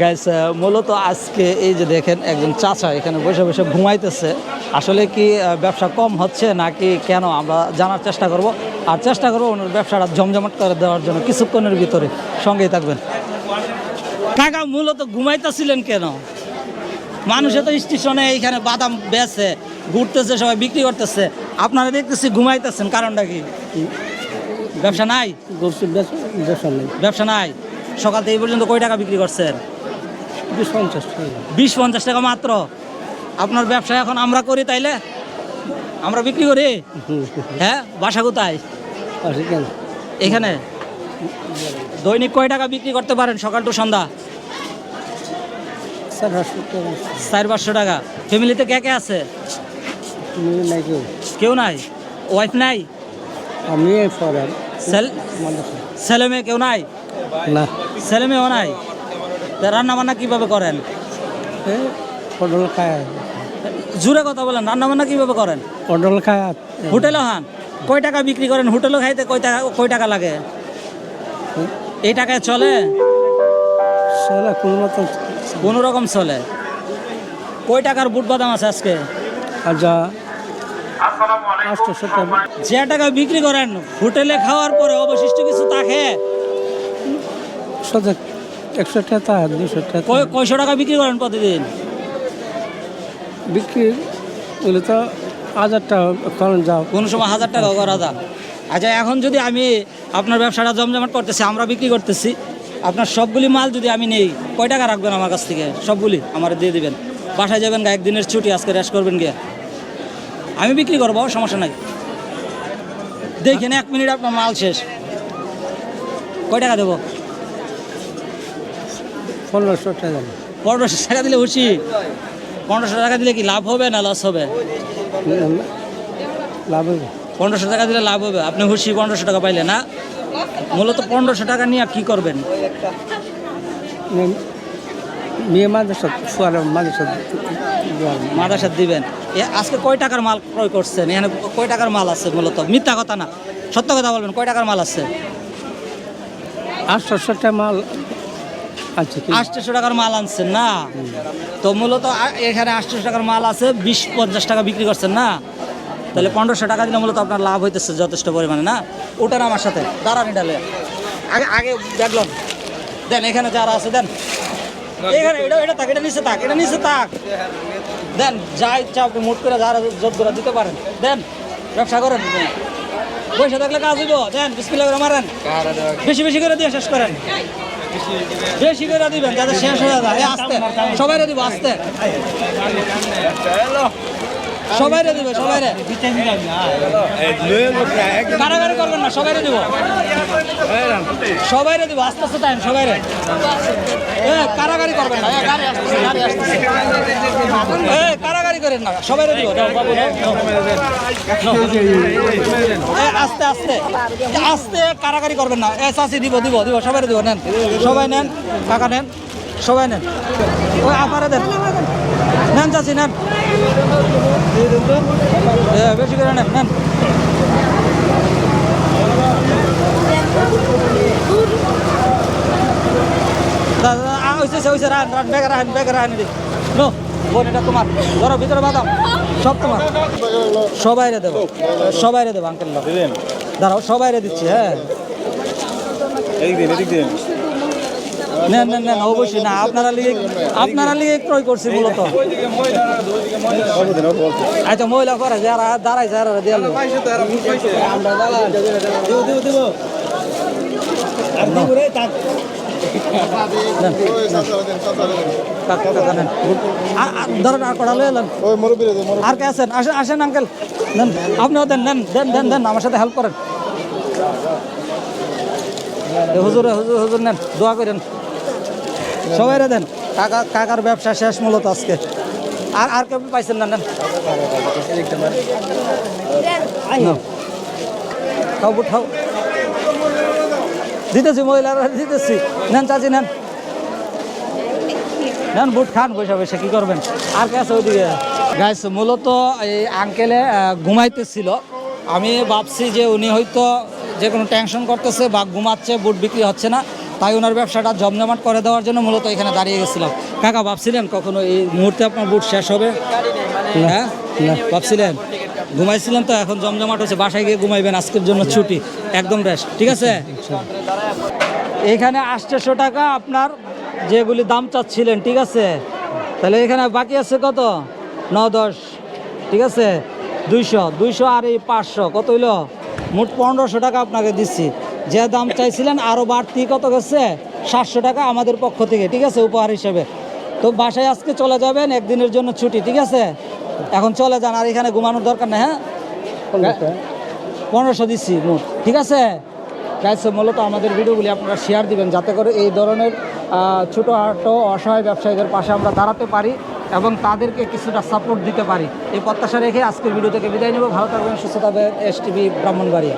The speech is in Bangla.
গাইস মূলত আজকে এই যে দেখেন একজন চাচা এখানে বসে বসে ঘুমাইতেছে। আসলে কি ব্যবসা কম হচ্ছে নাকি কেন? আমরা জানার চেষ্টা করব। আর চেষ্টা করব ওনার ব্যবসাটা জমজমাট করে দেওয়ার জন্য কিছুক্ষণের ভিতরে। সঙ্গেই থাকবেন। কাকা মূলত ঘুমাইতেছিলেন কেন? মানুষে তো স্টেশনে এইখানে বাদাম বেছে ঘুরতেছে সবাই বিক্রি করতেছে। আপনারা দেখতেছি ঘুমাইতেছেন কারণটা কি? ব্যবসা নাই? ব্যবসা নেই। ব্যবসা নাই? সকাল থেকে এই পর্যন্ত কয় টাকা বিক্রি করছেন? বিশ পঞ্চাশ টাকা বিশ পঞ্চাশ টাকা মাত্র? আপনার ব্যবসা এখন আমরা করি তাইলে? আমরা বিক্রি করি? হ্যাঁ বাসা কোথায়? এখানে। দৈনিক কয় টাকা বিক্রি করতে পারেন সকাল টু সন্ধ্যা? চার পাঁচশো টাকা। ফ্যামিলিতে কে কে আছে? কেউ। নাই? ওয়াইফ নাই? আমি ছেলে মেয়ে কেউ নাই? না। ছেলে মেয়েও নাই? তা রান্না বান্না কীভাবে করেন? পটল খায়। জুড়ে কথা বলেন রান্না বান্না কীভাবে করেন? পটল খায়। হোটেলও হান কয় টাকা বিক্রি করেন? হোটেলও খাইতে কয় টাকা কয় টাকা লাগে? এই টাকায় চলে? চলে কোনো মতো কোনো রকম চলে? কয় টাকার বুট বাদাম আছে আজকে? টাকা যে টাকা বিক্রি করেন হোটেলে খাওয়ার পরে অবশিষ্ট কিছু থাকে? একশো টাকা দুশো টাকা কয়- কয়শো টাকা বিক্রি করেন প্রতিদিন? বিক্রি বলে তো হাজার টাকা করেন যাও। কোনো সময় হাজার টাকা করা যায়। আচ্ছা এখন যদি আমি আপনার ব্যবসাটা জমজমাট করতেছি আমরা বিক্রি করতেছি আপনার সবগুলি মাল যদি আমি নেই কয় টাকা রাখবেন আমার কাছ থেকে? সবগুলি আমার দিয়ে দিবেন। বাসায় যাবেন গা একদিনের ছুটি আজকে রেস্ট করবেন গিয়ে। আমি বিক্রি করব সমস্যা নাই। দেখেন এক মিনিট আপনার মাল শেষ। কয় টাকা দেবো? পনেরোশো টাকা পনেরোশো টাকা দিলে খুশি? পনেরোশো টাকা দিলে কি লাভ হবে না লস হবে? লাভ হবে। পনেরোশো টাকা দিলে লাভ হবে। আপনি খুশি পনেরোশো টাকা পাইলে না? মূলত পনেরোশো টাকা নিয়ে কি করবেন? মেয়ে মাদ্রাসা ফুয়ার মাদ্রাসা দিবেন। আজকে কয় টাকার মাল ক্রয় করছেন? এখানে কয় টাকার মাল আছে মূলত? মিথ্যা কথা না। সত্য কথা বলবেন কয় টাকার মাল আছে? আটশো টাকা মাল আটশোশো টাকার মাল আনছেন না? তো মূলত এখানে আটশোশো টাকার মাল আছে বিশ পঞ্চাশ টাকা বিক্রি করছেন না? তাহলে পনেরোশো টাকা দিলে মূলত আপনার লাভ হইতেছে যথেষ্ট পরিমাণে না? ওটার আমার সাথে দাঁড়ানি ডালে আগে আগে দেখলাম। দেন এখানে যারা আছে দেন। এখানে এটা এটা থাক এটা নিচে থাক এটা নিচে থাক। দেন যা ইচ্ছা আপনি মুট করে যারা যোগ করে দিতে পারেন। দেন ব্যবসা করেন। পয়সা থাকলে কাজ হইব। দেন বিসমিল্লাহ করে মারেন। বেশি বেশি করে দিয়ে শেষ করেন। বেশি করে দিবেন যাতে শেষ হয়ে যায়। আস্তে সবাই দিব আস্তে। সবাই দিবে সবাই কারাগারি করবেন না সবাই দিব। সবাই দিব, আস্তে আস্তে টাইম সবাই কারাগারি করবেন না। কারাগারি করেন না সবাই দিব আস্তে আস্তে। আস্তে কারাগারি করবেন না। এ চাষি দিব দিব দিব সবাই দিব, নেন। সবাই নেন কাকা নেন, সবাই নেন। ওই দেন। নেন চাষি নেন বেশি করে নেন নেন তোমার। ভিতরে। সব তোমার। সবাইরে দেবো। দেবো আঙ্কেল দাঁড়াও, সবাইরে দিচ্ছি হ্যাঁ। নেন নেন নেন অবশ্যই না আপনারা লিগে আপনারা লিগে ক্রয় করছি মূলত। আচ্ছা মহিলা করে যারা দাঁড়াই যারা ধরেন আর কড়া লয়ে এলেন? আর কে আছেন? আসেন আসেন আঙ্কেল। নেন আপনিও দেন নেন দেন দেন দেন আমার সাথে হেল্প করেন। হুজুর হুজুর হুজুর নেন দোয়া করেন। সবাই রে দেন। কাকা কাকার ব্যবসা শেষ মূলত আজকে। আর আর কেউ পাইছেন না নেন। খাও বুট খাও। দিতেছি মহিলারা দিতেছি। নেন চাচি নেন। নেন বুট খান বসে বসে কি করবেন? আর কে আছে ওইদিকে? গাইস মূলত এই আঙ্কেলে ঘুমাইতেছিল। আমি ভাবছি যে উনি হয়তো যে কোনো টেনশন করতেছে বা ঘুমাচ্ছে বুট বিক্রি হচ্ছে না। তাই ওনার ব্যবসাটা জমজমাট করে দেওয়ার জন্য মূলত এখানে দাঁড়িয়ে গেছিলাম। কাকা, ভাবছিলেন কখনো এই মুহূর্তে আপনার বুট শেষ হবে? হ্যাঁ? ভাবছিলেন? ঘুমাইছিলেন তো, এখন জমজমাট হচ্ছে বাসায় গিয়ে ঘুমাইবেন, আজকের জন্য ছুটি। একদম রেস্ট ঠিক আছে? এখানে আটশোশো টাকা আপনার যেগুলি দাম চাচ্ছিলেন, ঠিক আছে? তাহলে এখানে বাকি আছে কত? ন দশ, ঠিক আছে? দুইশো দুইশো আর এই পাঁচশো, কত হইল? মোট পনেরোশো টাকা আপনাকে দিচ্ছি। যে দাম চাইছিলেন আরও বাড়তি কত গেছে? সাতশো টাকা আমাদের পক্ষ থেকে ঠিক আছে উপহার হিসেবে। তো বাসায় আজকে চলে যাবেন একদিনের জন্য ছুটি ঠিক আছে? এখন চলে যান আর এখানে ঘুমানোর দরকার নেই হ্যাঁ? পনেরোশো। দিচ্ছি মোট ঠিক আছে? গাইস মূলত আমাদের ভিডিওগুলি আপনারা শেয়ার দিবেন যাতে করে এই ধরনের ছোটো ছোটোখাটো অসহায় ব্যবসায়ীদের পাশে আমরা দাঁড়াতে পারি এবং তাদেরকে কিছুটা সাপোর্ট দিতে পারি। এই প্রত্যাশা রেখে আজকের ভিডিও থেকে বিদায় নেব। ভালো থাকবেন সুস্থ থাকবেন এস টিভি ব্রাহ্মণবাড়িয়া।